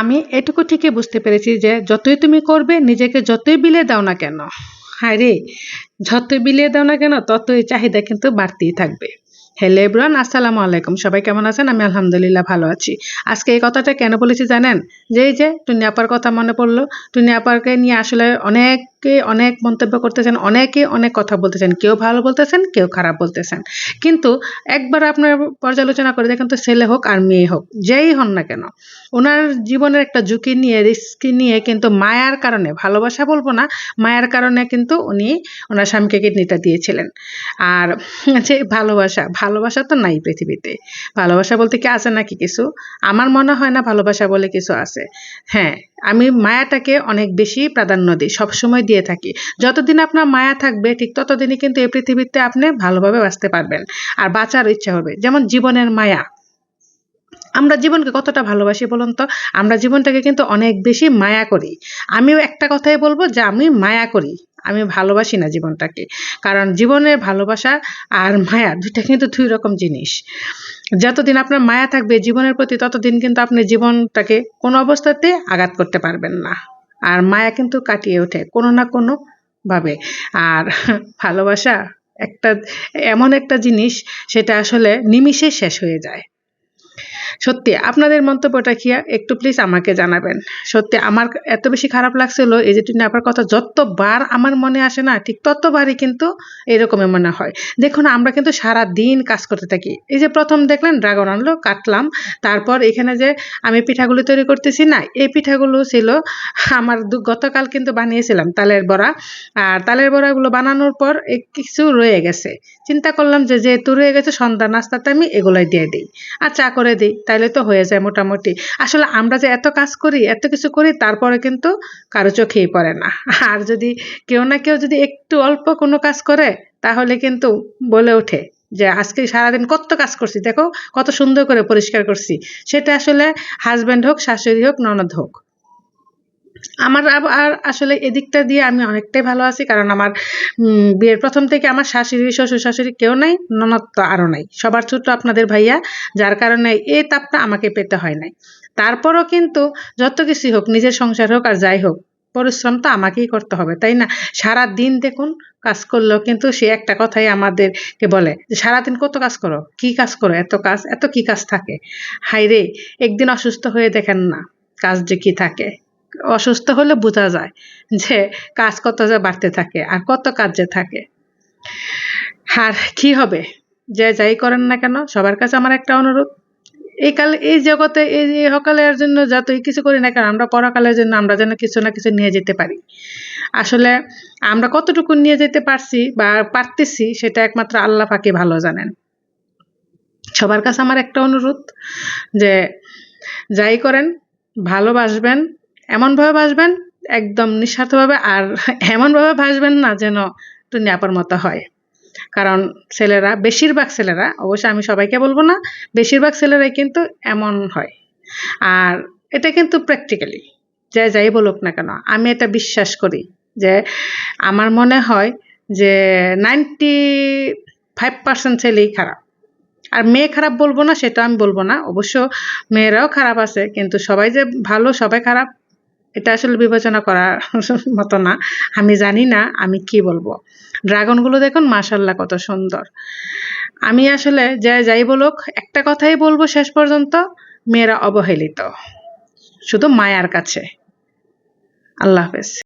আমি এটুকু ঠিকই বুঝতে পেরেছি যে যতই তুমি করবে, নিজেকে যতই বিলে দাও না কেন হ্যাঁ রে, যতই বিলিয়ে দাও না কেন, ততই চাহিদা কিন্তু বাড়তেই থাকবে। হ্যালো এব্রান আসসালামু আলাইকুম। সবাই কেমন আছেন? আমি আলহামদুলিল্লাহ ভালো আছি। আজকে এই কথাটা কেন বলেছি জানেন? যে এই যে টুনি আপার কথা মনে পড়ল, টুনি আপারকে নিয়ে আসলে অনেকে অনেক মন্তব্য করতেছেন, অনেকে অনেক কথা বলতেছেন। কেউ ভালো বলতেছেন, কেউ খারাপ বলতেছেন। কিন্তু একবার আপনার পর্যালোচনা করে দেখেন তো ছেলে হোক আর মেয়ে হোক, যেই হন না কেন, ওনার জীবনের একটা ঝুঁকি নিয়ে, রিস্ক নিয়ে কিন্তু মায়ার কারণে, ভালোবাসা বলব না, মায়ার কারণে কিন্তু উনি ওনার স্বামীকে কিডনিটা দিয়েছিলেন। আর যে ভালোবাসা ভালোবাসা তো নাই পৃথিবীতে। ভালোবাসা বলতে কি আছে নাকি কিছু? আমার মনে হয় না ভালোবাসা বলে কিছু আছে। হ্যাঁ আমি মায়াটাকে অনেক বেশি প্রাধান্য দিই, সবসময় দিয়ে থাকি। যতদিন আপনার মায়া থাকবে, ঠিক ততদিনই কিন্তু এই পৃথিবীতে আপনি ভালোভাবে বাঁচতে পারবেন আর বাঁচার ইচ্ছা হবে। যেমন জীবনের মায়া। আমরা জীবনকে কতটা ভালোবাসি বলুন তো? আমরা জীবনটাকে কিন্তু অনেক বেশি মায়া করি। আমিও একটা কথাই বলব যে আমি মায়া করি। আমি ভালোবাসি না জীবনটাকে। কারণ জীবনের ভালোবাসা আর মায়া দুইটা কিন্তু দুই রকম জিনিস। যতদিন আপনার মায়া থাকবে জীবনের প্রতি, ততদিন কিন্তু আপনি জীবনটাকে কোনো অবস্থাতে আঘাত করতে পারবেন না। আর মায়া কিন্তু কাটিয়ে ওঠে কোনো না কোনো ভাবে আর ভালোবাসা একটা, এমন একটা জিনিস, সেটা আসলে নিমিষে শেষ হয়ে যায়। সত্যি, আপনাদের মন্তব্যটা কি? একটু প্লিজ আমাকে জানাবেন। সত্যি, আমার এত বেশি খারাপ লাগছিল এই যে টুনি আপার কথা, যতবার আমার মনে আসে না, ঠিক ততবারই কিন্তু এরকমই মনে হয়। দেখুন, আমরা কিন্তু সারা দিন কাজ করতে থাকি। এই যে প্রথম দেখলেন, ড্রাগন আনলো, কাটলাম। তারপর এখানে যে আমি পিঠাগুলো তৈরি করতেছি না, এই পিঠাগুলো ছিল, আমার গতকাল কিন্তু বানিয়েছিলাম তালের বড়া। আর তালের বড়াগুলো বানানোর পর কিছু রয়ে গেছে। চিন্তা করলাম যে যেহেতু রয়ে গেছে, সন্ধ্যা নাস্তাতে আমি এগুলোই দিয়ে দিই। আর চা করে দিই। তাইলে তো হয়ে যায় মোটামুটি। আসলে আমরা যে এত কাজ করি, এত কিছু করি, তারপরে কিন্তু কারও চোখেই পড়ে না। আর যদি কেউ না কেউ যদি একটু অল্প কোনো কাজ করে, তাহলে কিন্তু বলে ওঠে যে, আজকে সারাদিন কত কাজ করছি, দেখো কত সুন্দর করে পরিষ্কার করছি। সেটা আসলে হাজব্যান্ড হোক, শাশুড়ি হোক, ননদ হোক। আমার আর আসলে এদিকটা দিয়ে আমি অনেকটাই ভালো আছি, কারণ আমার বিয়ের প্রথম থেকে আমার শাশুড়ি, শ্বশুর শাশুড়ি কেউ নাই, ননদ তো আরও নাই। সবার ছোট আপনাদের ভাইয়া, যার কারণে এই তাপটা আমাকে পেতে হয় নাই। তারপরও কিন্তু যত কিছু হোক, নিজের সংসার হোক আর যাই হোক, পরিশ্রম তো আমাকেই করতে হবে, তাই না? সারা দিন দেখুন, কাজ করলেও কিন্তু সে একটা কথাই আমাদেরকে বলে যে, সারাদিন কত কাজ করো? কি কাজ করো? এত কাজ, এত কি কাজ থাকে? হাই রে একদিন অসুস্থ হয়ে দেখেন না, কাজ যে কি থাকে। অসুস্থ হলে বোঝা যায় যে কাজ কত যে বাড়তে থাকে আর কত কাজ যে থাকে। আর কি হবে? যে যাই করেন না কেন, সবার কাছে আমার একটা অনুরোধ। এই কাল, এই জগতে, এই সকালের জন্য যতই কিছু করি না কেন, আমরা পরকালের জন্য আমরা যেন কিছু না কিছু নিয়ে যেতে পারি। আসলে আমরা কতটুকু নিয়ে যেতে পারছি বা পারতেছি, সেটা একমাত্র আল্লাহ ফাঁকে ভালো জানেন। সবার কাছে আমার একটা অনুরোধ যে যাই করেন, ভালোবাসবেন এমনভাবে ভাসবেন, একদম নিঃস্বার্থভাবে, আর এমনভাবে ভাসবেন না যেন টুনি আপার মতো হয়। কারণ ছেলেরা, বেশিরভাগ ছেলেরা অবশ্য আমি সবাইকে বলব না, বেশিরভাগ ছেলেরাই কিন্তু এমন হয়। আর এটা কিন্তু প্র্যাকটিক্যালি যে যাই বলুক না কেন, আমি এটা বিশ্বাস করি যে আমার মনে হয় যে নাইনটি ফাইভ পার্সেন্ট ছেলেই খারাপ। আর মেয়ে খারাপ বলব না, সেটা আমি বলব না, অবশ্য মেয়েরাও খারাপ আছে, কিন্তু সবাই যে ভালো, সবাই খারাপ এটা আসলে বিবেচনা করার মতো না। আমি জানি না আমি কি বলব। ড্রাগনগুলো দেখুন মাশাল্লাহ কত সুন্দর। আমি আসলে যা যাই বলুক, একটা কথাই বলব শেষ পর্যন্ত, মেয়েরা অবহেলিত। শুধু মায়ার কাছে। আল্লাহ হাফেজ।